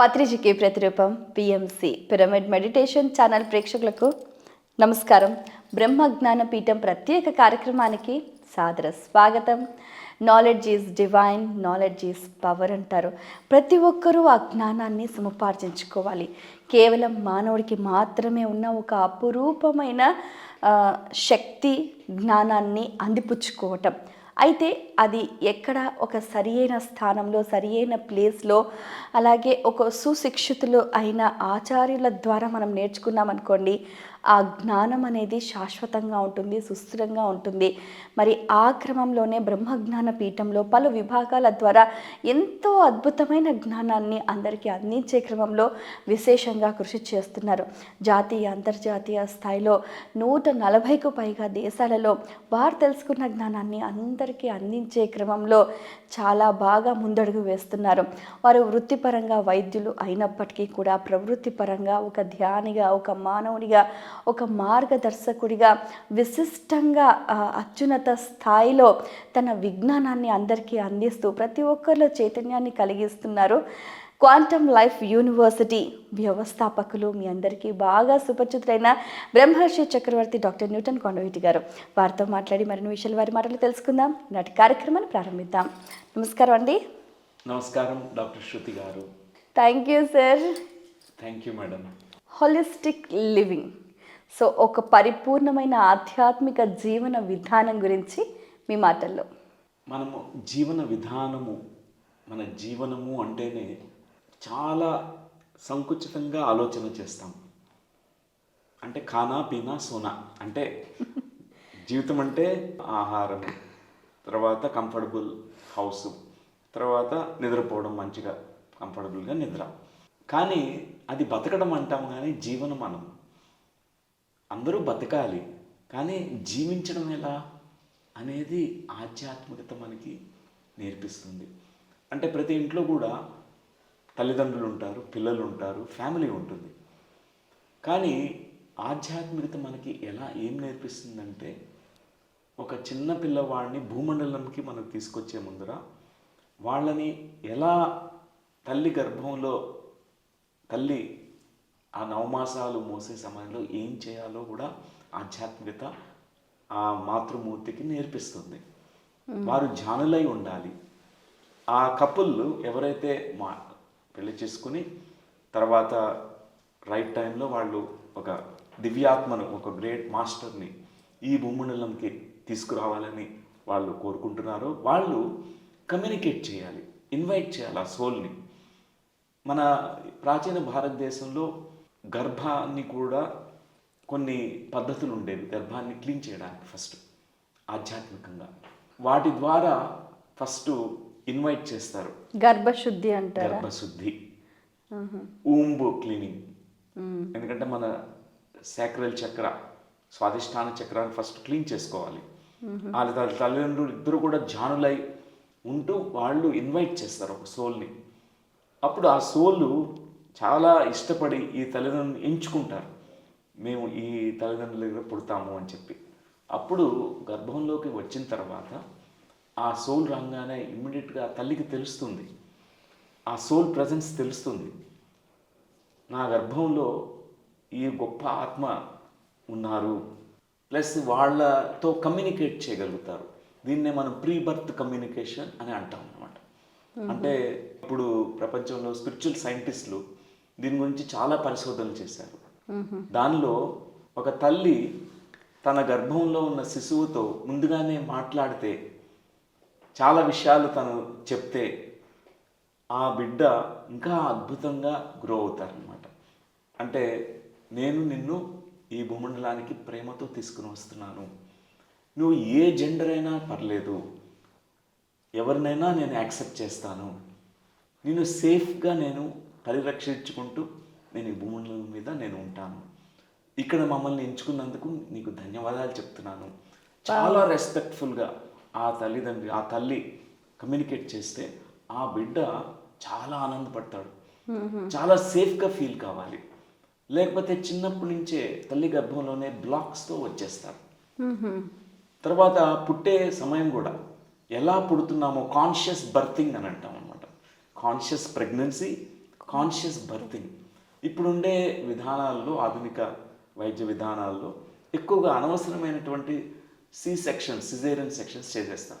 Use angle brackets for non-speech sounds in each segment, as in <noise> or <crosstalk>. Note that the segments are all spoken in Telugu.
పత్రిజకి ప్రతిరూపం పిఎంసి పిరమిడ్ మెడిటేషన్ ఛానల్ ప్రేక్షకులకు నమస్కారం. బ్రహ్మ జ్ఞాన పీఠం ప్రత్యేక కార్యక్రమానికి సాదర స్వాగతం. Knowledge is divine knowledge is power అంటారు. ప్రతి ఒక్కరూ ఆ జ్ఞానాన్ని సముపార్జించుకోవాలి. కేవలం మానవుడికి మాత్రమే ఉన్న ఒక అపురూపమైన శక్తి జ్ఞానాన్ని అందిపుచ్చుకోవటం. అయితే అది ఎక్కడ ఒక సరియైన స్థానంలో సరియైన ప్లేస్లో అలాగే ఒక సుశిక్షితులు అయిన ఆచార్యుల ద్వారా మనం నేర్చుకున్నాం అనుకోండి ఆ జ్ఞానం అనేది శాశ్వతంగా ఉంటుంది సుస్థిరంగా ఉంటుంది. మరి ఆ క్రమంలోనే బ్రహ్మజ్ఞాన పీఠంలో పలు విభాగాల ద్వారా ఎంతో అద్భుతమైన జ్ఞానాన్ని అందరికీ అందించే క్రమంలో విశేషంగా కృషి చేస్తున్నారు. జాతీయ అంతర్జాతీయ స్థాయిలో నూట నలభైకు పైగా దేశాలలో వారు తెలుసుకున్న జ్ఞానాన్ని అందరికీ అందించే క్రమంలో చాలా బాగా ముందడుగు వేస్తున్నారు. వారు వృత్తిపరంగా వైద్యులు అయినప్పటికీ కూడా ప్రవృత్తిపరంగా ఒక ధ్యానిగా ఒక మానవునిగా ఒక మార్గదర్శకుడిగా విశిష్టంగా అత్యున్నత స్థాయిలో తన విజ్ఞానాన్ని అందరికీ అందిస్తూ ప్రతి ఒక్కరిలో చైతన్యాన్ని కలిగిస్తున్నారు. క్వాంటమ్ లైఫ్ యూనివర్సిటీ వ్యవస్థాపకులు మీ అందరికీ బాగా సుపరిచితులైన బ్రహ్మర్షి చక్రవర్తి డాక్టర్ న్యూటన్ కొండవీటి గారు. వారితో మాట్లాడి మరిన్ని విషయాలు వారి మాటలు తెలుసుకుందాం. నాటి కార్యక్రమాన్ని ప్రారంభిద్దాం. నమస్కారం అండి. నమస్కారం డాక్టర్ శృతి గారు. Thank you sir. Thank you madam. Holistic living. So ఒక పరిపూర్ణమైన ఆధ్యాత్మిక జీవన విధానం గురించి మీ మాటల్లో. మనము జీవన విధానము మన జీవనము అంటేనే చాలా సంకుచితంగా ఆలోచన చేస్తాం. అంటే ఖానా పీనా సోనా. అంటే జీవితం అంటే ఆహారం తర్వాత కంఫర్టబుల్ హౌస్ తర్వాత నిద్రపోవడం మంచిగా కంఫర్టబుల్గా నిద్ర. కానీ అది బతకడం అంటాం కానీ జీవనం మనం అందరూ బతకాలి. కానీ జీవించడం ఎలా? అనేది ఆధ్యాత్మికత మనకి నేర్పిస్తుంది. అంటే ప్రతి ఇంట్లో కూడా తల్లిదండ్రులు ఉంటారు పిల్లలు ఉంటారు ఫ్యామిలీ ఉంటుంది. కానీ ఆధ్యాత్మికత మనకి ఎలా ఏం నేర్పిస్తుందంటే ఒక చిన్న పిల్లవాడిని భూమండలంకి మనం తీసుకొచ్చే ముందర వాళ్ళని ఎలా తల్లి గర్భంలో తల్లి ఆ నవమాసాలు మోసే సమయంలో ఏం చేయాలో కూడా ఆధ్యాత్మికత ఆ మాతృమూర్తికి నేర్పిస్తుంది. వారు ధ్యానులై ఉండాలి. ఆ కపుల్ ఎవరైతే మా పెళ్ళి చేసుకుని తర్వాత రైట్ టైంలో వాళ్ళు ఒక దివ్యాత్మను ఒక గ్రేట్ మాస్టర్ని ఈ భూమండలంకి తీసుకురావాలని వాళ్ళు కోరుకుంటున్నారో వాళ్ళు కమ్యూనికేట్ చేయాలి ఇన్వైట్ చేయాలి ఆ సోల్ని. మన ప్రాచీన భారతదేశంలో గర్భాన్ని కూడా కొన్ని పద్ధతులు ఉండేవి గర్భాన్ని క్లీన్ చేయడానికి ఫస్ట్ ఆధ్యాత్మికంగా. వాటి ద్వారా ఫస్ట్ ఇన్వైట్ చేస్తారు. గర్భశుద్ధి అంటారా? గర్భశుద్ధి. Womb cleaning. ఎందుకంటే మన సాక్రల్ చక్ర స్వాదిష్టాన చక్రాన్ని ఫస్ట్ క్లీన్ చేసుకోవాలి. వాళ్ళ తల్లి- తల్లిదండ్రులు ఇద్దరు కూడా జానులై ఉంటూ వాళ్ళు ఇన్వైట్ చేస్తారు ఒక సోల్ని. అప్పుడు ఆ సోలు చాలా ఇష్టపడి ఈ తల్లిదండ్రులను ఎంచుకుంటారు. మేము ఈ తల్లిదండ్రుల దగ్గర పుడతాము అని చెప్పి. అప్పుడు గర్భంలోకి వచ్చిన తర్వాత ఆ సోల్ రాగానే ఇమ్మీడియట్గా తల్లికి తెలుస్తుంది. ఆ సోల్ ప్రజెన్స్ తెలుస్తుంది. నా గర్భంలో ఈ గొప్ప ఆత్మ ఉన్నారు. ప్లస్ వాళ్ళతో కమ్యూనికేట్ చేయగలుగుతారు. దీన్నే మనం ప్రీ బర్త్ కమ్యూనికేషన్ అని అంటాం అనమాట అంటే ఇప్పుడు ప్రపంచంలో స్పిరిచువల్ సైంటిస్టులు దీని గురించి చాలా పరిశోధనలు చేశారు. దానిలో ఒక తల్లి తన గర్భంలో ఉన్న శిశువుతో ముందుగానే మాట్లాడితే చాలా విషయాలు తను చెప్తే ఆ బిడ్డ ఇంకా అద్భుతంగా గ్రో అవుతారనమాట అంటే నేను నిన్ను ఈ భూమండలానికి ప్రేమతో తీసుకుని వస్తున్నాను. నువ్వు ఏ జెండర్ అయినా పర్లేదు. ఎవరినైనా నేను యాక్సెప్ట్ చేస్తాను. నేను సేఫ్గా నేను పరిరక్షించుకుంటూ నేను ఈ భూమండలం మీద నేను ఉంటాను. ఇక్కడ మమ్మల్ని ఎంచుకున్నందుకు నీకు ధన్యవాదాలు చెప్తున్నాను. చాలా రెస్పెక్ట్ఫుల్గా ఆ తల్లిదండ్రి ఆ తల్లి కమ్యూనికేట్ చేస్తే ఆ బిడ్డ చాలా ఆనందపడతాడు. చాలా సేఫ్గా ఫీల్ కావాలి. లేకపోతే చిన్నప్పటి నుంచే తల్లి గర్భంలోనే బ్లాక్స్తో వచ్చేస్తారు. తర్వాత పుట్టే సమయం కూడా ఎలా పుడుతున్నామో కాన్షియస్ బర్తింగ్ అని అంటాం అనమాట కాన్షియస్ ప్రెగ్నెన్సీ కాన్షియస్ బర్తింగ్ ఇప్పుడుండే విధానాల్లో ఆధునిక వైద్య విధానాల్లో ఎక్కువగా అనవసరమైనటువంటి సి సెక్షన్ సిజేరియన్ సెక్షన్స్ చేసేస్తాం.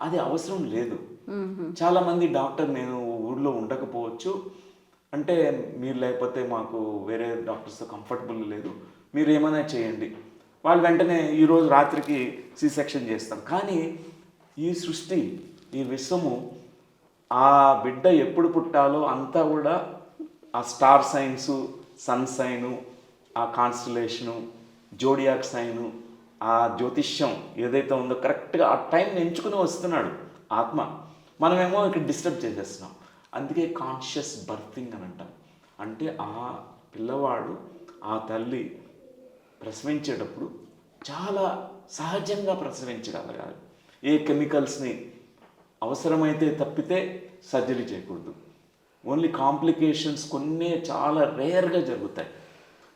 అది అవసరం లేదు. చాలామంది డాక్టర్ నేను ఊళ్ళో ఉండకపోవచ్చు. అంటే మీరు లేకపోతే మాకు వేరే డాక్టర్స్తో కంఫర్టబుల్ లేదు. మీరు ఏమైనా చేయండి. వాళ్ళు వెంటనే ఈరోజు రాత్రికి సి సెక్షన్ చేస్తాం. కానీ ఈ సృష్టి ఈ విశ్వము ఆ బిడ్డ ఎప్పుడు పుట్టాలో అంతా కూడా ఆ స్టార్ సైన్సు సన్ సైను ఆ కాన్స్టలేషను జోడియాక్ సైను ఆ జ్యోతిష్యం ఏదైతే ఉందో కరెక్ట్గా ఆ టైం ఎంచుకుని వస్తున్నాడు ఆత్మ. మనమేమో ఇక్కడ డిస్టర్బ్ చేసేస్తున్నాం. అందుకే కాన్షియస్ బర్తింగ్ అని అంటాం. అంటే ఆ పిల్లవాడు ఆ తల్లి ప్రసవించేటప్పుడు చాలా సహజంగా ప్రసవించగలగాలి. ఏ కెమికల్స్ని అవసరమైతే తప్పితే సర్జరీ చేయకూడదు. ఓన్లీ కాంప్లికేషన్స్ కొన్ని చాలా రేర్గా జరుగుతాయి.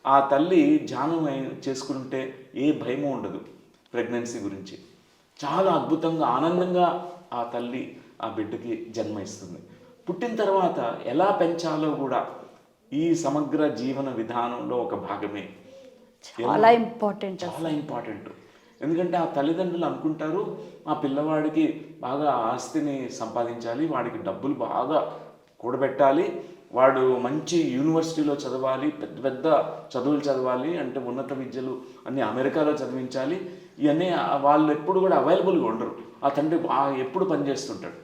ఆ తల్లి ధ్యానం చేసుకుంటే ఏ భయము ఉండదు ప్రెగ్నెన్సీ గురించి. చాలా అద్భుతంగా ఆనందంగా ఆ తల్లి ఆ బిడ్డకి జన్మ ఇస్తుంది పుట్టిన తర్వాత ఎలా పెంచాలో కూడా ఈ సమగ్ర జీవన విధానంలో ఒక భాగమే. చాలా ఇంపార్టెంట్ చాలా ఇంపార్టెంట్. ఎందుకంటే ఆ తల్లిదండ్రులు అనుకుంటారు మా పిల్లవాడికి బాగా ఆస్తిని సంపాదించాలి వాడికి డబ్బులు బాగా కూడబెట్టాలి వాడు మంచి యూనివర్సిటీలో చదవాలి పెద్ద పెద్ద చదువులు చదవాలి అంటే ఉన్నత విద్యలు అన్ని అమెరికాలో చదివించాలి ఇవన్నీ వాళ్ళు ఎప్పుడు కూడా అవైలబుల్గా ఉండరు. ఆ తండ్రి ఎప్పుడు పనిచేస్తుంటాడు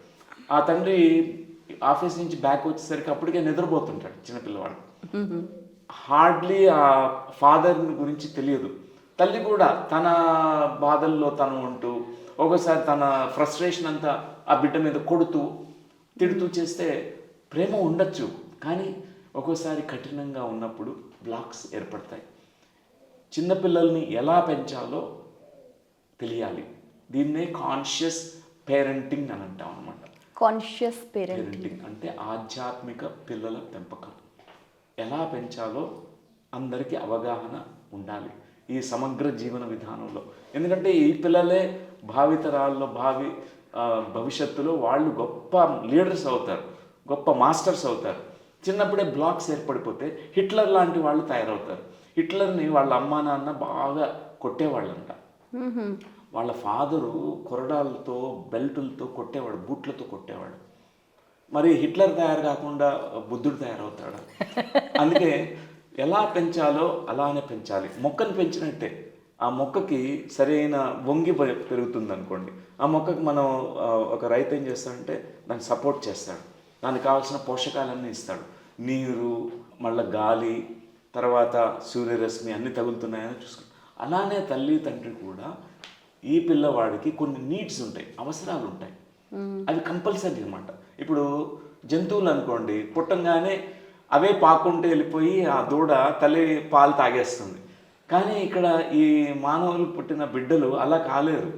ఆ తండ్రి ఆఫీస్ నుంచి బ్యాక్ వచ్చేసరికి అప్పటికే నిద్రపోతుంటాడు చిన్నపిల్లవాడు హార్డ్లీ ఆ ఫాదర్ గురించి తెలియదు. తల్లి కూడా తన బాధల్లో తను ఉంటూ ఒకసారి తన ఫ్రస్ట్రేషన్ అంతా ఆ బిడ్డ మీద కొడుతూ తిడుతూ చేస్తే ప్రేమ ఉండొచ్చు. కానీ ఒక్కోసారి కఠినంగా ఉన్నప్పుడు బ్లాక్స్ ఏర్పడతాయి. చిన్నపిల్లల్ని ఎలా పెంచాలో తెలియాలి. దీన్నే కాన్షియస్ పేరెంటింగ్ అని అంటాం అనమాట కాన్షియస్ పేరెంట్ పేరెంటింగ్ అంటే ఆధ్యాత్మిక పిల్లల పెంపకం. ఎలా పెంచాలో అందరికీ అవగాహన ఉండాలి. ఈ సమగ్ర జీవన విధానంలో. ఎందుకంటే ఈ పిల్లలే భావితరాల్లో భావి భవిష్యత్తులో వాళ్ళు గొప్ప లీడర్స్ అవుతారు గొప్ప మాస్టర్స్ అవుతారు. చిన్నప్పుడే బ్లాక్స్ ఏర్పడిపోతే హిట్లర్ లాంటి వాళ్ళు తయారవుతారు. హిట్లర్ని వాళ్ళ అమ్మా నాన్న బాగా కొట్టేవాళ్ళంట. వాళ్ళ ఫాదరు కొరడాలతో బెల్టులతో కొట్టేవాడు బూట్లతో కొట్టేవాడు. మరి హిట్లర్ తయారు కాకుండా బుద్ధుడు తయారవుతాడు? <laughs> అందుకే ఎలా పెంచాలో అలానే పెంచాలి. మొక్కను పెంచినట్టే. ఆ మొక్కకి సరైన వంగి పెరుగుతుంది అనుకోండి ఆ మొక్కకి మనం ఒక రైతు ఏం చేస్తాడంటే దాన్ని సపోర్ట్ చేస్తాడు. దానికి కావాల్సిన పోషకాలన్నీ ఇస్తాడు. నీరు మళ్ళీ గాలి తర్వాత సూర్యరశ్మి అన్నీ తగులుతున్నాయని చూసుకుంటాడు. అలానే తల్లి తండ్రి కూడా ఈ పిల్లవాడికి కొన్ని నీడ్స్ ఉంటాయి. అవసరాలు ఉంటాయి. అవి కంపల్సరీ అనమాట ఇప్పుడు జంతువులు అనుకోండి పుట్టంగానే అవే పాకుంటూ వెళ్ళిపోయి ఆ దూడ తల్లి పాలు తాగేస్తుంది. కానీ ఇక్కడ ఈ మానవులు పుట్టిన బిడ్డలు అలా కాలేరు.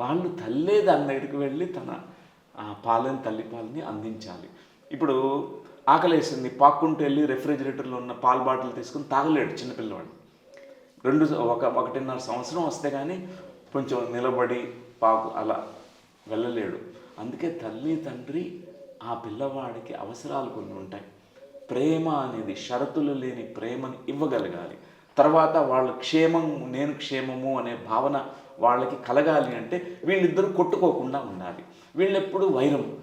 వాళ్ళు తల్లే దాని దగ్గరికి వెళ్ళి తన ఆ పాలని తల్లి పాలని అందించాలి. ఇప్పుడు ఆకలేసింది పాక్కుంటూ వెళ్ళి రెఫ్రిజిరేటర్లో ఉన్న పాల బాటిల్ తీసుకుని తాగలేడు చిన్నపిల్లవాడు రెండు ఒక ఒకటిన్నర సంవత్సరం వస్తే కానీ కొంచెం నిలబడి పాకు అలా వెళ్ళలేడు. అందుకే తల్లి తండ్రి ఆ పిల్లవాడికి అవసరాలు కొన్ని ఉంటాయి. ప్రేమ అనేది షరతులు లేని ప్రేమను ఇవ్వగలగాలి. తర్వాత వాళ్ళు క్షేమం నేను క్షేమము అనే భావన వాళ్ళకి కలగాలి అంటే వీళ్ళిద్దరూ కొట్టుకోకుండా ఉండాలి. వీళ్ళెప్పుడు వైరం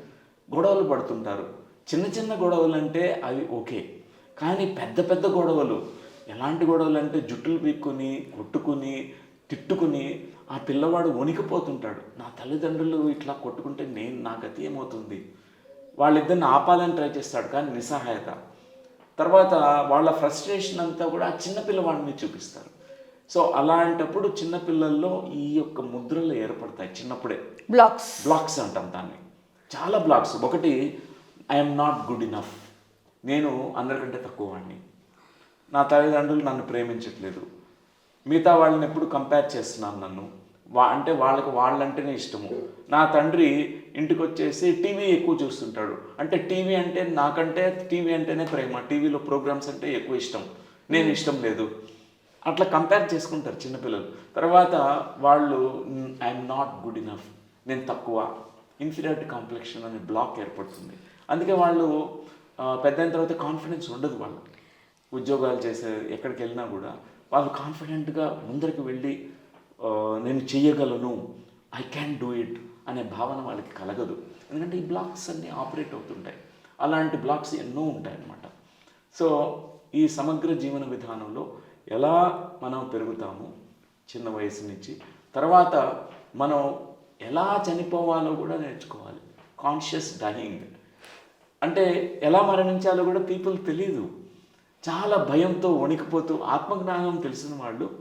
గొడవలు పడుతుంటారు. చిన్న చిన్న గొడవలు అంటే అవి ఓకే. కానీ పెద్ద పెద్ద గొడవలు ఎలాంటి గొడవలు అంటే జుట్టులు పీక్కుని కొట్టుకుని తిట్టుకుని ఆ పిల్లవాడు వణికిపోతుంటాడు. నా తల్లిదండ్రులు ఇట్లా కొట్టుకుంటే నేను నా గతి ఏమవుతుంది? వాళ్ళిద్దరిని ఆపాలని ట్రై చేస్తాడు కానీ నిస్సహాయత. తర్వాత వాళ్ళ ఫ్రస్ట్రేషన్ అంతా కూడా ఆ చిన్న పిల్లవాడిని చూపిస్తారు. సో అలాంటప్పుడు చిన్నపిల్లల్లో ఈ యొక్క ముద్రలు ఏర్పడతాయి చిన్నప్పుడే. బ్లాక్స్ బ్లాక్స్ అంటాం దాన్ని. చాలా బ్లాక్స్ ఒకటి ఐఎమ్ నాట్ గుడ్ ఇనఫ్ నేను అందరికంటే తక్కువ వాడిని నా తల్లిదండ్రులు నన్ను ప్రేమించట్లేదు. మిగతా వాళ్ళని ఎప్పుడు కంపేర్ చేస్తున్నాను నన్ను. వా అంటే వాళ్ళకి వాళ్ళంటేనే ఇష్టము. నా తండ్రి ఇంటికి వచ్చేసి టీవీ ఎక్కువ చూస్తుంటాడు. అంటే టీవీ అంటే నాకంటే టీవీ అంటేనే ప్రేమ. టీవీలో ప్రోగ్రామ్స్ అంటే ఎక్కువ ఇష్టం. నేను ఇష్టం లేదు. అట్లా కంపేర్ చేసుకుంటారు చిన్నపిల్లలు. తర్వాత వాళ్ళు ఐఎమ్ నాట్ గుడ్ ఇనఫ్ నేను తక్కువ. ఇన్ఫీరియారిటీ కాంప్లెక్షన్ అనే బ్లాక్ ఏర్పడుతుంది. అందుకే వాళ్ళు పెద్దయిన పెద్ద అయిన తర్వాత కాన్ఫిడెన్స్ ఉండదు వాళ్ళకి. ఉద్యోగాలు చేసే ఎక్కడికి వెళ్ళినా కూడా వాళ్ళు కాన్ఫిడెంట్గా ముందరికి వెళ్ళి నేను చేయగలను ఐ క్యాన్ డూ ఇట్ అనే భావన వాళ్ళకి కలగదు. ఎందుకంటే ఈ బ్లాక్స్ అన్నీ ఆపరేట్ అవుతుంటాయి. అలాంటి బ్లాక్స్ ఎన్నో ఉంటాయి అన్నమాట సో ఈ సమగ్ర జీవన విధానంలో ఎలా మనం పెరుగుతాము చిన్న వయసు నుంచి తర్వాత మనం ఎలా చనిపోవాలో కూడా నేర్చుకోవాలి. కాన్షియస్ డైయింగ్ అంటే ఎలా మరణించాలో కూడా పీపుల్ తెలియదు చాలా భయంతో వణికిపోతూ ఆత్మజ్ఞానం తెలిసిన వాళ్ళు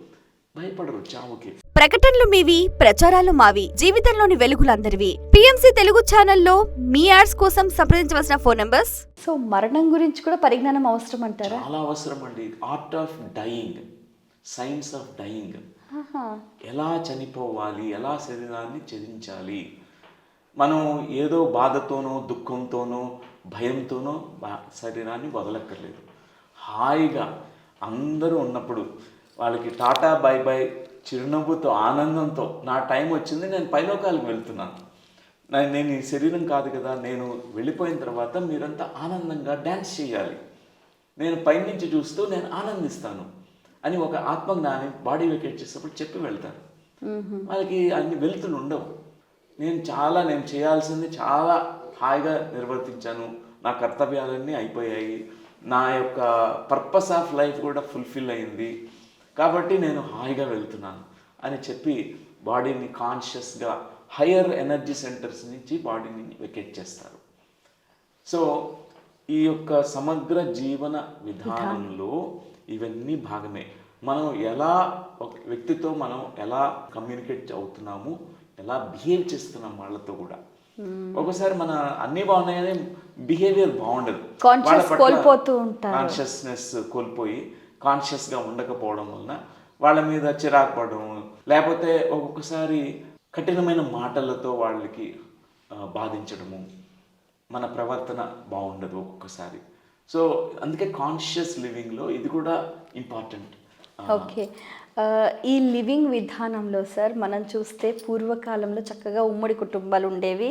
భయపడరు చావుకి. ప్రకటనలు మీవి ప్రచారాలు మావి జీవితంలోని వెలుగులందరివి. పిఎంసి తెలుగు ఛానల్లో మీ యాడ్స్ కోసం సంప్రదించవలసిన ఫోన్ నంబర్స్? సో మరణం గురించి కూడా పరిజ్ఞానం అవసరం అంటారా చాలా అవసరం అండి art of dying science of dying. ఎలా చనిపోవాలి ఎలా శరీరాన్ని ఛేదించాలి మనం ఏదో బాధతోనో దుఃఖంతోనో భయంతోనో శరీరాన్ని వదలక్కర్లేదు. హాయిగా అందరూ ఉన్నప్పుడు వాళ్ళకి టాటా బై బై చిరునవ్వుతో ఆనందంతో నా టైం వచ్చింది నేను పైలోకాలకు వెళ్తున్నాను. నేను ఈ శరీరం కాదు కదా నేను వెళ్ళిపోయిన తర్వాత మీరంతా ఆనందంగా డ్యాన్స్ చేయాలి. నేను పైనుంచి చూస్తూ నేను ఆనందిస్తాను అని ఒక ఆత్మజ్ఞాని బాడీ వెకేట్ చేసేటప్పుడు చెప్పి వెళ్తారు. వాళ్ళకి అన్ని వెలుతులు ఉండవు. నేను చాలా నేను చేయాల్సింది చాలా హాయిగా నిర్వర్తించాను. నా కర్తవ్యాలన్నీ అయిపోయాయి. నా యొక్క పర్పస్ ఆఫ్ లైఫ్ కూడా ఫుల్ఫిల్ అయింది. కాబట్టి నేను హాయిగా వెళ్తున్నాను అని చెప్పి బాడీని కాన్షియస్గా హయ్యర్ ఎనర్జీ సెంటర్స్ నుంచి బాడీని వెకేట్ చేస్తారు. సో ఈ యొక్క సమగ్ర జీవన విధానంలో ఇవన్నీ భాగమే. మనం ఎలా ఒక వ్యక్తితో మనం ఎలా కమ్యూనికేట్ అవుతున్నాము ఎలా బిహేవ్ చేస్తున్నాం వాళ్ళతో కూడా. ఒకసారి మన అన్ని బాగున్నాయని బిహేవియర్ బాగుండదు. కోల్పోతూ ఉంటారు. కాన్షియస్నెస్ కోల్పోయి కాన్షియస్గా ఉండకపోవడం వలన వాళ్ళ మీద చిరాకు పడడం లేకపోతే ఒక్కొక్కసారి కఠినమైన మాటలతో వాళ్ళకి బాధించడము మన ప్రవర్తన బాగుండదు ఒక్కొక్కసారి. సో అందుకే కాన్షియస్ లివింగ్లో ఇది కూడా ఇంపార్టెంట్ ఓకే. ఈ లివింగ్ విధానంలో సార్ మనం చూస్తే పూర్వకాలంలో చక్కగా ఉమ్మడి కుటుంబాలు ఉండేవి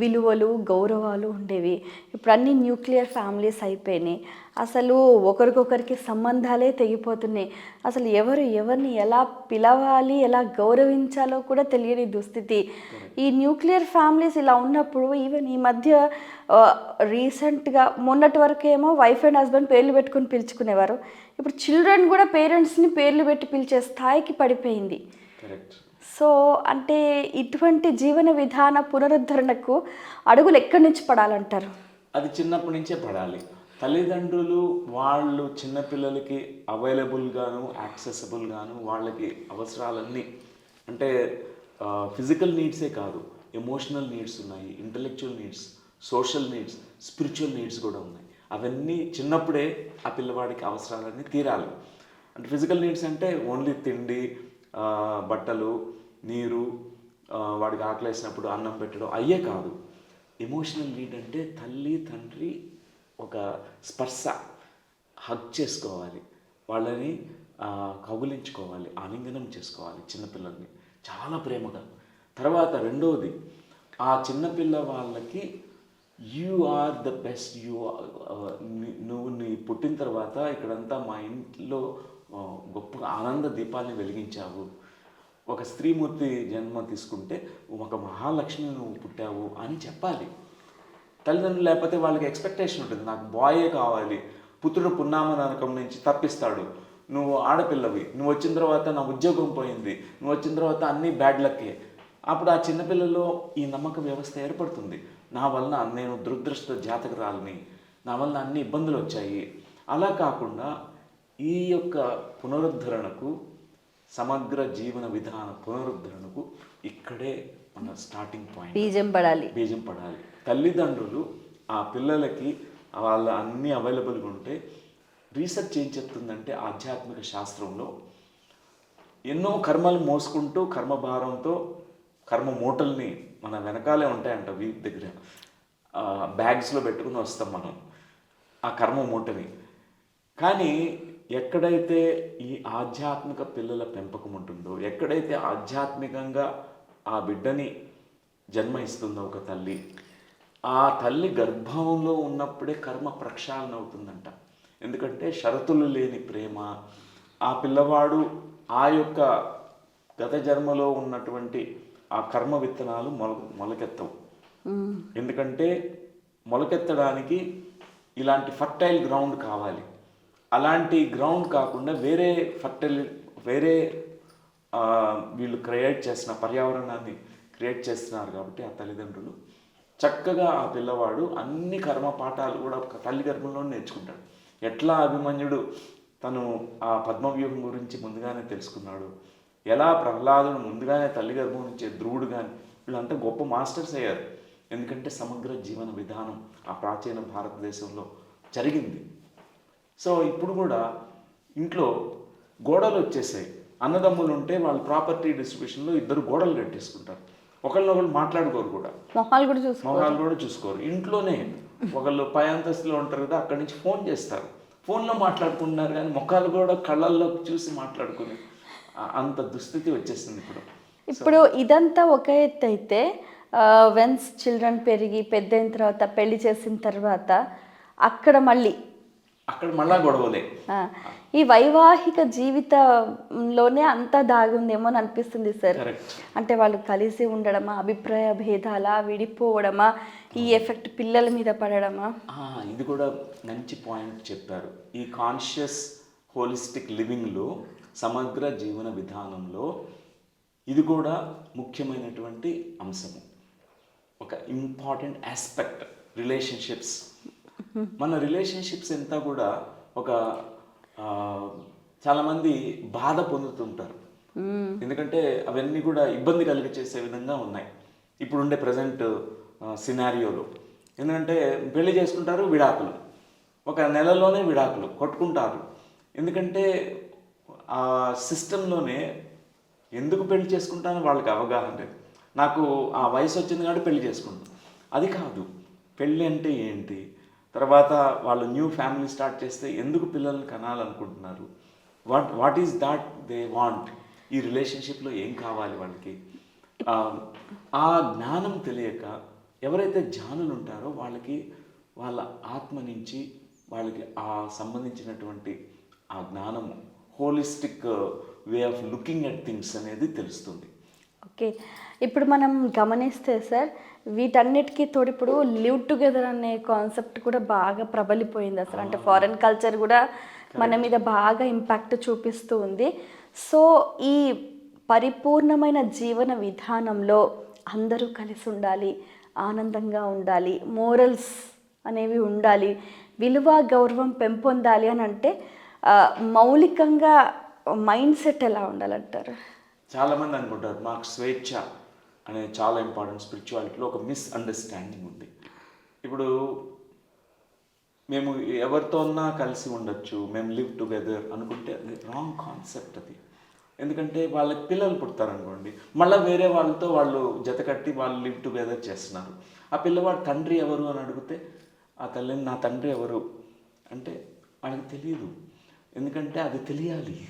విలువలు గౌరవాలు ఉండేవి. ఇప్పుడు అన్ని న్యూక్లియర్ ఫ్యామిలీస్ అయిపోయినాయి. అసలు ఒకరికొకరికి సంబంధాలే తెగిపోతున్నాయి. అసలు ఎవరు ఎవరిని ఎలా పిలవాలి ఎలా గౌరవించాలో కూడా తెలియని దుస్థితి. ఈ న్యూక్లియర్ ఫ్యామిలీస్ ఇలా ఉన్నప్పుడు ఈవెన్ ఈ మధ్య రీసెంట్గా మొన్నటి వరకు ఏమో వైఫ్ అండ్ హస్బెండ్ పేర్లు పెట్టుకుని పిలుచుకునేవారు. ఇప్పుడు చిల్డ్రన్ కూడా పేరెంట్స్ని పేర్లు పెట్టి పిలిచే స్థాయికి పడిపోయింది. కరెక్ట్ సో అంటే ఇటువంటి జీవన విధాన పునరుద్ధరణకు అడుగులు ఎక్కడి నుంచి పడాలంటారు? అది చిన్నప్పటి నుంచే పడాలి. తల్లిదండ్రులు వాళ్ళు చిన్నపిల్లలకి అవైలబుల్గాను యాక్సెసబుల్గాను వాళ్ళకి అవసరాలన్నీ అంటే ఫిజికల్ నీడ్సే కాదు. ఎమోషనల్ నీడ్స్ ఉన్నాయి intellectual needs social needs spiritual needs కూడా ఉన్నాయి. అవన్నీ చిన్నప్పుడే ఆ పిల్లవాడికి అవసరాలన్నీ తీరాలి. అంటే ఫిజికల్ నీడ్స్ అంటే ఓన్లీ తిండి బట్టలు నీరు వాడికి ఆకలేసినప్పుడు అన్నం పెట్టడం అయ్యే కాదు. ఎమోషనల్ నీడ్ అంటే తల్లి తండ్రి ఒక స్పర్శ హగ్ చేసుకోవాలి. వాళ్ళని కౌగులించుకోవాలి ఆలింగనం చేసుకోవాలి చిన్నపిల్లల్ని. చాలా ప్రేమగా. తర్వాత రెండవది ఆ చిన్నపిల్ల వాళ్ళకి you are the best you నువ్వు నీ పుట్టిన తర్వాత ఇక్కడంతా మా ఇంట్లో గొప్ప ఆనంద దీపాన్ని వెలిగించావు. ఒక స్త్రీమూర్తి జన్మ తీసుకుంటే ఒక మహాలక్ష్మి నువ్వు పుట్టావు అని చెప్పాలి. తల్లిదండ్రులు లేకపోతే వాళ్ళకి ఎక్స్పెక్టేషన్ ఉంటుంది. నాకు బాయే కావాలి. పుత్రుడు పున్నామ నరకం నుంచి తప్పిస్తాడు. నువ్వు ఆడపిల్లవి. నువ్వు వచ్చిన తర్వాత నా ఉద్యోగం పోయింది. నువ్వు వచ్చిన తర్వాత అన్నీ బ్యాడ్ లక్కే అప్పుడు ఆ చిన్నపిల్లల్లో ఈ నమ్మక వ్యవస్థ ఏర్పడుతుంది. నా వలన నేను దురదృష్ట జాతకురాలని నా వలన అన్ని ఇబ్బందులు వచ్చాయి. అలా కాకుండా ఈ యొక్క పునరుద్ధరణకు సమగ్ర జీవన విధాన పునరుద్ధరణకు ఇక్కడే మన స్టార్టింగ్ పాయింట్ బీజం పడాలి. బీజం పడాలి. తల్లిదండ్రులు ఆ పిల్లలకి వాళ్ళ అన్నీ అవైలబుల్గా ఉంటే రీసెర్చ్ ఏం చెప్తుందంటే ఆధ్యాత్మిక శాస్త్రంలో ఎన్నో కర్మలు మోసుకుంటూ కర్మభారంతో కర్మ మూటల్ని మన వెనకాలే ఉంటాయంట వీప్ దగ్గర. బ్యాగ్స్లో పెట్టుకుని వస్తాం మనం. ఆ కర్మ మూటని. కానీ ఎక్కడైతే ఈ ఆధ్యాత్మిక పిల్లల పెంపకం ఉంటుందో ఎక్కడైతే ఆధ్యాత్మికంగా ఆ బిడ్డని జన్మ ఇస్తుందో ఒక తల్లి ఆ తల్లి గర్భంలో ఉన్నప్పుడే కర్మ ప్రక్షాళన అవుతుందంట. ఎందుకంటే షరతులు లేని ప్రేమ ఆ పిల్లవాడు ఆ యొక్క గత జన్మలో ఉన్నటువంటి ఆ కర్మ విత్తనాలు మొల మొలకెత్తవు. ఎందుకంటే మొలకెత్తడానికి ఇలాంటి ఫర్టైల్ గ్రౌండ్ కావాలి. అలాంటి గ్రౌండ్ కాకుండా వేరే ఫర్టైల్ వేరే వీళ్ళు క్రియేట్ చేసిన పర్యావరణాన్ని క్రియేట్ చేస్తున్నారు కాబట్టి ఆ తల్లిదండ్రులు చక్కగా ఆ పిల్లవాడు అన్ని కర్మ పాఠాలు కూడా తల్లి గర్భంలో నేర్చుకుంటాడు. ఎట్లా అభిమన్యుడు తను ఆ పద్మవ్యూహం గురించి ముందుగానే తెలుసుకున్నాడు. ఎలా ప్రహ్లాదుడు ముందుగానే తల్లి గర్భం నుంచి ధ్రువుడు కానీ వీళ్ళంతా గొప్ప మాస్టర్స్ అయ్యారు. ఎందుకంటే సమగ్ర జీవన విధానం ఆ ప్రాచీన భారతదేశంలో జరిగింది. సో ఇప్పుడు కూడా ఇంట్లో గోడలు వచ్చేసాయి. అన్నదమ్ములు ఉంటే వాళ్ళ ప్రాపర్టీ డిస్ట్రిబ్యూషన్లో ఇద్దరు గోడలు కట్టేసుకుంటారు. ఒకళ్ళనొకళ్ళు మాట్లాడుకోరు కూడా. మొహాలు కూడా చూసుకో మొహాలు కూడా చూసుకోరు. ఇంట్లోనే ఒకళ్ళు పై అంతస్తులో ఉంటారు కదా అక్కడి నుంచి ఫోన్ చేస్తారు. ఫోన్లో మాట్లాడుకుంటున్నారు కానీ ముఖాలు కూడా కళ్ళల్లో చూసి మాట్లాడుకుని అంత దుస్థితి వచ్చేసింది ఇప్పుడు. ఇప్పుడు ఇదంతా ఒక ఎత్తు అయితే వెన్స్ చిల్డ్రన్ పెరిగి పెద్ద అయిన తర్వాత పెళ్ళి చేసిన తర్వాత అక్కడ మళ్ళీ అక్కడ మళ్ళా గొడవలే. ఈ వైవాహిక జీవితంలోనే అంతా దాగుందేమో అని అనిపిస్తుంది సార్. అంటే వాళ్ళు కలిసి ఉండడమా అభిప్రాయ భేదాలా విడిపోవడమా ఈ ఎఫెక్ట్ పిల్లల మీద పడడమా? ఇది కూడా మంచి పాయింట్ చెప్పారు. ఈ కాన్షియస్ హోలిస్టిక్ లివింగ్లో సమగ్ర జీవన విధానంలో ఇది కూడా ముఖ్యమైనటువంటి అంశము. ఒక ఇంపార్టెంట్ ఆస్పెక్ట్ రిలేషన్షిప్స్. మన రిలేషన్షిప్స్ అంతా కూడా ఒక చాలామంది బాధ పొందుతుంటారు. ఎందుకంటే అవన్నీ కూడా ఇబ్బంది కలిగి చేసే విధంగా ఉన్నాయి. ఇప్పుడుండే ప్రజెంట్ సినారియోలో. ఎందుకంటే పెళ్ళి చేసుకుంటారు విడాకులు. ఒక నెలలోనే విడాకులు కొట్టుకుంటారు. ఎందుకంటే ఆ సిస్టంలోనే ఎందుకు పెళ్ళి చేసుకుంటానో వాళ్ళకి అవగాహన లేదు. నాకు ఆ వయసు వచ్చింది కాబట్టి పెళ్ళి చేసుకుంటాను అది కాదు. పెళ్ళి అంటే ఏంటి? తర్వాత వాళ్ళు న్యూ ఫ్యామిలీ స్టార్ట్ చేస్తే ఎందుకు పిల్లల్ని కనాలనుకుంటున్నారు? What what is that they want? ఈ రిలేషన్షిప్లో ఏం కావాలి వాళ్ళకి? ఆ, జ్ఞానం తెలియక ఎవరైతే జానులు ఉంటారో వాళ్ళకి వాళ్ళ ఆత్మ నుంచి వాళ్ళకి ఆ సంబంధించినటువంటి ఆ జ్ఞానము holistic way of looking at things అనేది తెలుస్తుంది. ఓకే ఇప్పుడు మనం గమనిస్తే సార్ వీటన్నిటికీ తోడు ఇప్పుడు లివ్ టుగెదర్ అనే కాన్సెప్ట్ కూడా బాగా ప్రబలిపోయింది అసలు అంటే ఫారెన్ కల్చర్ కూడా మన మీద బాగా ఇంపాక్ట్ చూపిస్తూ ఉంది. సో ఈ పరిపూర్ణమైన జీవన విధానంలో అందరూ కలిసి ఉండాలి ఆనందంగా ఉండాలి మోరల్స్ అనేవి ఉండాలి విలువ గౌరవం పెంపొందాలి అని అంటే మౌలికంగా మైండ్ సెట్ ఎలా ఉండాలంటారు? చాలామంది అనుకుంటారు మాకు స్వేచ్ఛ అనేది చాలా ఇంపార్టెంట్ స్పిరిచువాలిటీలో ఒక మిస్అండర్స్టాండింగ్ ఉంది. ఇప్పుడు మేము ఎవరితోన్నా కలిసి ఉండొచ్చు మేము లివ్ టుగెదర్ అనుకుంటే అది రాంగ్ కాన్సెప్ట్ అది. ఎందుకంటే వాళ్ళకి పిల్లలు పుడతారనుకోండి మళ్ళీ వేరే వాళ్ళతో వాళ్ళు జత కట్టి వాళ్ళు లివ్ టుగెదర్ చేస్తున్నారు. ఆ పిల్లవాడు తండ్రి ఎవరు అని అడిగితే ఆ తల్లిని నా తండ్రి ఎవరు? అంటే వాళ్ళకి తెలియదు. ఎందుకంటే అది తెలియాలి.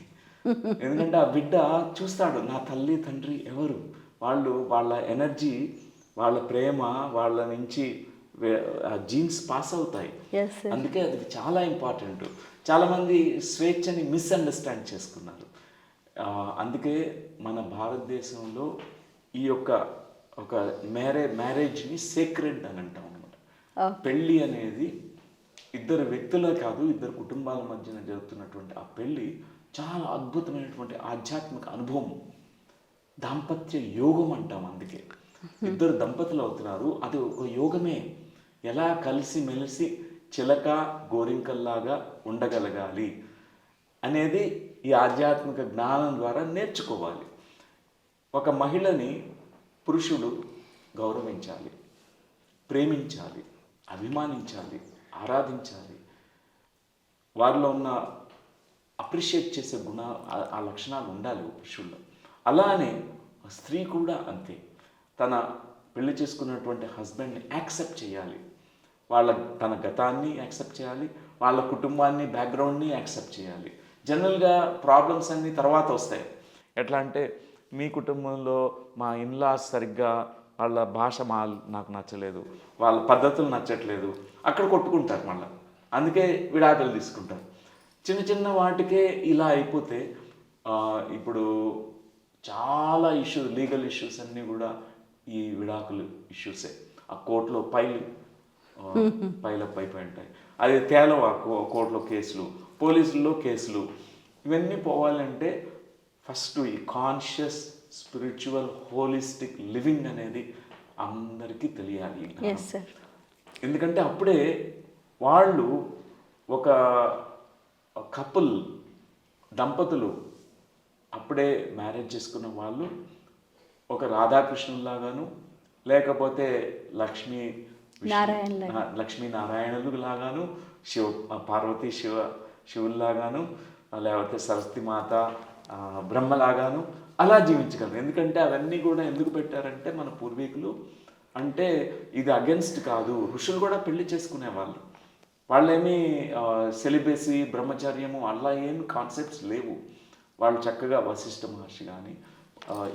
ఎందుకంటే ఆ బిడ్డ చూస్తాడు నా తల్లి తండ్రి ఎవరు? వాళ్ళు వాళ్ళ ఎనర్జీ వాళ్ళ ప్రేమ వాళ్ళ నుంచి జీన్స్ పాస్ అవుతాయి. అందుకే అది చాలా ఇంపార్టెంట్. చాలామంది స్వేచ్ఛని మిస్అండర్స్టాండ్ చేసుకున్నారు. అందుకే మన భారతదేశంలో ఈ యొక్క ఒక మ్యారే మ్యారేజ్ని సేక్రెడ్ అని అంటాం అనమాట పెళ్ళి అనేది ఇద్దరు వ్యక్తులే కాదు ఇద్దరు కుటుంబాల మధ్యన జరుగుతున్నటువంటి ఆ పెళ్ళి చాలా అద్భుతమైనటువంటి ఆధ్యాత్మిక అనుభవం దాంపత్య యోగం అంటాం అందుకే. ఇద్దరు దంపతులు అవుతున్నారు. అది ఒక యోగమే. ఎలా కలిసి మెలిసి చిలక గోరింకల్లాగా ఉండగలగాలి అనేది ఈ ఆధ్యాత్మిక జ్ఞానం ద్వారా నేర్చుకోవాలి. ఒక మహిళని పురుషుడు గౌరవించాలి ప్రేమించాలి అభిమానించాలి. ఆరాధించాలి. వారిలో ఉన్న అప్రిషియేట్ చేసే గుణ ఆ- లక్షణాలు ఉండాలి పురుషుల్లో. అలానే స్త్రీ కూడా అంతే. తన పెళ్ళి చేసుకున్నటువంటి హస్బెండ్ని యాక్సెప్ట్ చేయాలి. వాళ్ళ తన గతాన్ని యాక్సెప్ట్ చేయాలి. వాళ్ళ కుటుంబాన్ని బ్యాక్గ్రౌండ్ని యాక్సెప్ట్ చేయాలి. జనరల్గా ప్రాబ్లమ్స్ అన్నీ తర్వాత వస్తాయి. ఎట్లా అంటే మీ కుటుంబంలో మా ఇన్లాస్ సరిగ్గా వాళ్ళ భాష మా నాకు నచ్చలేదు వాళ్ళ పద్ధతులు నచ్చట్లేదు. అక్కడ కొట్టుకుంటారు మళ్ళీ. అందుకే విడాకులు తీసుకుంటారు. చిన్న చిన్న వాటికే ఇలా అయిపోతే ఇప్పుడు చాలా ఇష్యూస్ లీగల్ ఇష్యూస్ అన్నీ కూడా ఈ విడాకులు ఇష్యూసే. ఆ కోర్టులో పైలు <laughs> పైలప్ అయిపోయి ఉంటాయి అది తేలవ కోర్టులో కేసులు పోలీసుల్లో కేసులు. ఇవన్నీ పోవాలంటే ఫస్ట్ ఈ కాన్షియస్ స్పిరిచువల్ హోలిస్టిక్ లివింగ్ అనేది అందరికీ తెలియాలి. ఎందుకంటే అప్పుడే వాళ్ళు ఒక కపుల్ దంపతులు అప్పుడే మ్యారేజ్ చేసుకున్న వాళ్ళు ఒక రాధాకృష్ణులాగాను లేకపోతే లక్ష్మీ లక్ష్మీ నారాయణులు లాగాను శివ పార్వతీ శివ శివుల్లాగాను లేకపోతే సరస్వతి మాత బ్రహ్మలాగాను అలా జీవించగలరు. ఎందుకంటే అవన్నీ కూడా ఎందుకు పెట్టారంటే మన పూర్వీకులు అంటే ఇది అగెన్స్ట్ కాదు. ఋషులు కూడా పెళ్ళి చేసుకునేవాళ్ళు. వాళ్ళేమి సెలిబేసి బ్రహ్మచర్యము అలా ఏం కాన్సెప్ట్స్ లేవు. వాళ్ళు చక్కగా వశిష్ఠ మహర్షి కానీ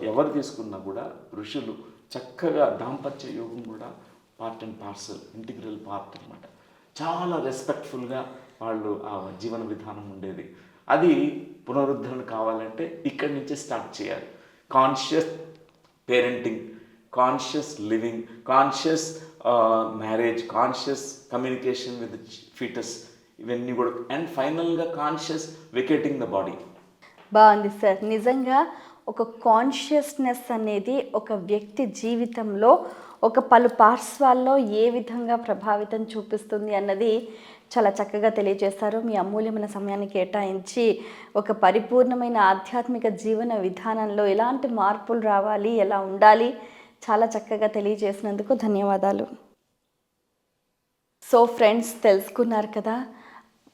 ఎవరు తీసుకున్నా కూడా ఋషులు చక్కగా దాంపత్య యోగం కూడా part and parcel integral part అన్నమాట. చాలా రెస్పెక్ట్ఫుల్గా వాళ్ళు ఆ జీవన విధానం ఉండేది. అది పునరుద్ధరణ కావాలంటే ఇక్కడి నుంచే స్టార్ట్ చేయాలి. Conscious parenting conscious living conscious marriage conscious communication with foetus ఇవన్నీ కూడా. అండ్ ఫైనల్గా కాన్షియస్ వెకేటింగ్ ద బాడీ బాగుంది సార్. నిజంగా ఒక కాన్షియస్నెస్ అనేది ఒక వ్యక్తి జీవితంలో ఒక పలు పార్శ్వాల్లో ఏ విధంగా ప్రభావితం చూపిస్తుంది అన్నది చాలా చక్కగా తెలియజేస్తారు. మీ అమూల్యమైన సమయాన్ని కేటాయించి ఒక పరిపూర్ణమైన ఆధ్యాత్మిక జీవన విధానంలో ఎలాంటి మార్పులు రావాలి ఎలా ఉండాలి చాలా చక్కగా తెలియజేసినందుకు ధన్యవాదాలు. సో ఫ్రెండ్స్ తెలుసుకున్నారు కదా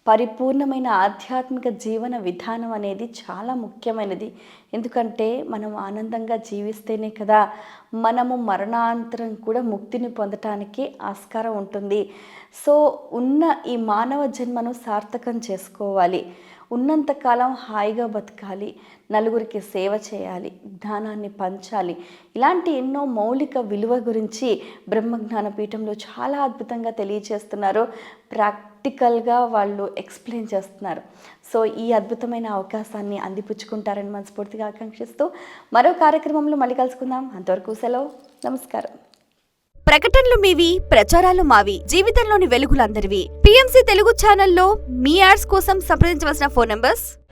పరిపూర్ణమైన ఆధ్యాత్మిక జీవన విధానం అనేది చాలా ముఖ్యమైనది. ఎందుకంటే మనం ఆనందంగా జీవిస్తేనే కదా మనము మరణాంతరం కూడా ముక్తిని పొందటానికి ఆస్కారం ఉంటుంది. సో ఉన్న ఈ మానవ జన్మను సార్థకం చేసుకోవాలి. ఉన్నంతకాలం హాయిగా బతకాలి. నలుగురికి సేవ చేయాలి. జ్ఞానాన్ని పంచాలి. ఇలాంటి ఎన్నో మౌలిక విలువ గురించి బ్రహ్మజ్ఞాన పీఠంలో చాలా అద్భుతంగా తెలియజేస్తున్నారు ప్రాక్ ప్రాక్టికల్గా వాళ్ళు ఎక్స్ప్లెయిన్ చేస్తున్నారు. సో ఈ అద్భుతమైన అవకాశాన్ని అందిపుచ్చుకుంటారని మనస్ఫూర్తిగా ఆకాంక్షిస్తూ మరో కార్యక్రమంలో మళ్ళీ కలుసుకుందాం. అంతవరకు సెలవు. నమస్కారం. ప్రకటనలు మీవి ప్రచారాలు మావి జీవితంలోని వెలుగులందరివి. పిఎంసి తెలుగు ఛానల్లో మీ యాడ్స్ కోసం సంప్రదించవలసిన ఫోన్ నంబర్స్